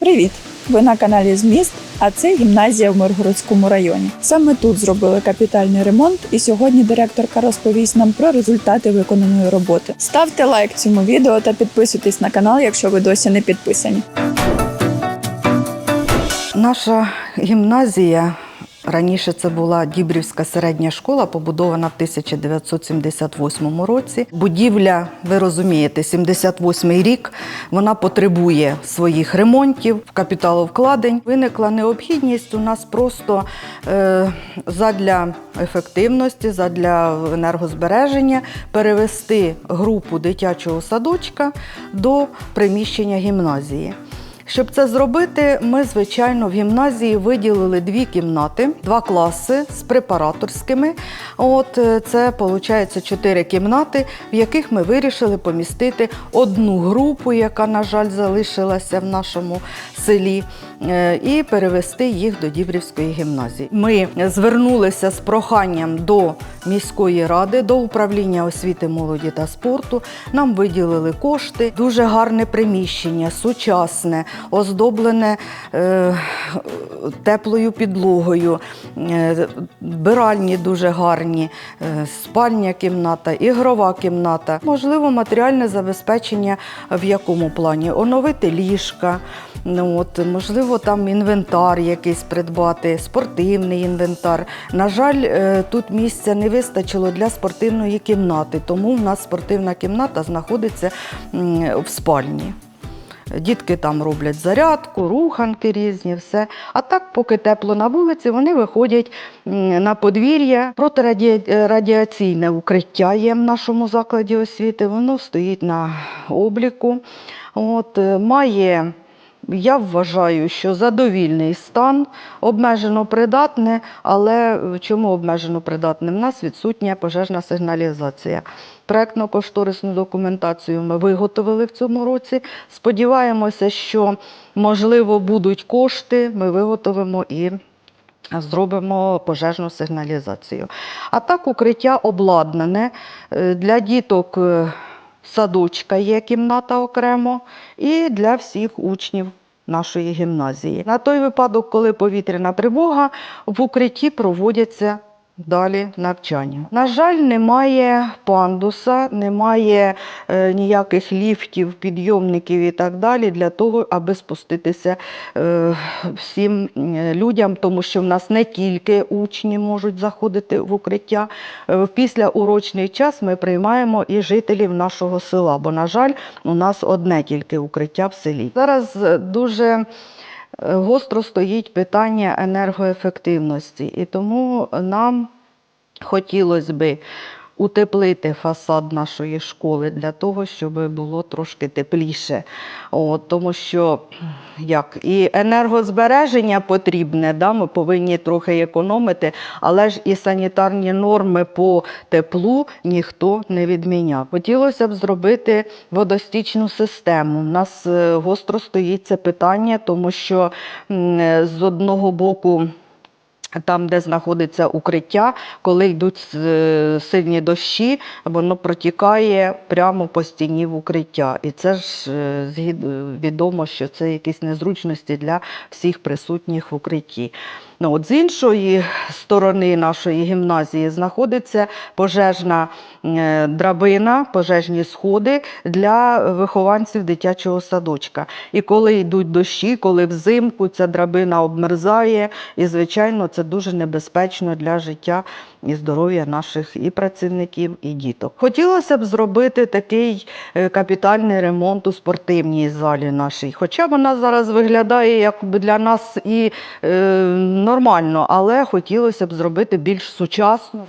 Привіт! Ви на каналі Зміст, а це гімназія в Миргородському районі. Саме тут зробили капітальний ремонт, і сьогодні директорка розповість нам про результати виконаної роботи. Ставте лайк цьому відео та підписуйтесь на канал, якщо ви досі не підписані. Наша гімназія раніше це була Дібрівська середня школа, побудована в 1978 році. Будівля, ви розумієте, 78 рік. Вона потребує своїх ремонтів, капіталовкладень. Виникла необхідність у нас просто е, задля ефективності, задля енергозбереження перевести групу дитячого садочка до приміщення гімназії. Щоб це зробити, ми, звичайно, в гімназії виділили дві кімнати, два класи з препараторськими. От е, це виходить чотири кімнати, в яких ми вирішили помістити одну групу, яка, на жаль, залишилася в нашому селі, е, і перевести їх до Дібрівської гімназії. Ми звернулися з проханням до міської ради, до управління освіти, молоді та спорту. Нам виділили кошти, дуже гарне приміщення, сучасне, оздоблене е, теплою підлогою, е, биральні дуже гарні, е, спальня кімната, ігрова кімната. Можливо, матеріальне забезпечення в якому плані? Оновити ліжка, ну, от, можливо, там інвентар якийсь придбати, спортивний інвентар. На жаль, тут місця не вистачило для спортивної кімнати, тому в нас спортивна кімната знаходиться в спальні. Дітки там роблять зарядку, руханки різні, все. А так, поки тепло на вулиці, вони виходять на подвір'я. Протирадіаційне укриття є в нашому закладі освіти. Воно стоїть на обліку. От, е, має я вважаю, що задовільний стан, обмежено придатне, але чому обмежено придатне? В нас відсутня пожежна сигналізація. Проектно-кошторисну документацію ми виготовили в цьому році. Сподіваємося, що можливо будуть кошти, ми виготовимо і зробимо пожежну сигналізацію. А так укриття обладнане Е, для діток. е, Садочка є кімната окремо, і для всіх учнів нашої гімназії. На той випадок, коли повітряна тривога, в укритті проводяться далі навчання. На жаль, немає пандуса, немає е, ніяких ліфтів, підйомників і так далі для того, аби спуститися е, всім е, людям, тому що в нас не тільки учні можуть заходити в укриття. Е, В післяурочний час ми приймаємо і жителів нашого села, бо, на жаль, у нас одне тільки укриття в селі. Зараз е, дуже гостро стоїть питання енергоефективності, і тому нам хотілося би утеплити фасад нашої школи для того, щоб було трошки тепліше. От, тому що як і енергозбереження потрібне, да, ми повинні трохи економити, але ж і санітарні норми по теплу ніхто не відміняв. Хотілося б зробити водостічну систему. У нас е, гостро стоїть це питання, тому що е, з одного боку. Там, де знаходиться укриття, коли йдуть е, сильні дощі, воно протікає прямо по стіні в укриття. І це ж е, відомо, що це якісь незручності для всіх присутніх в укритті. Ну, от з іншої сторони нашої гімназії знаходиться пожежна е, драбина, пожежні сходи для вихованців дитячого садочка. І коли йдуть дощі, коли взимку ця драбина обмерзає, і, звичайно, це дуже небезпечно для життя і здоров'я наших і працівників, і діток. Хотілося б зробити такий е, капітальний ремонт у спортивній залі нашій. Хоча вона зараз виглядає як для нас і е, нормально, але хотілося б зробити більш сучасно.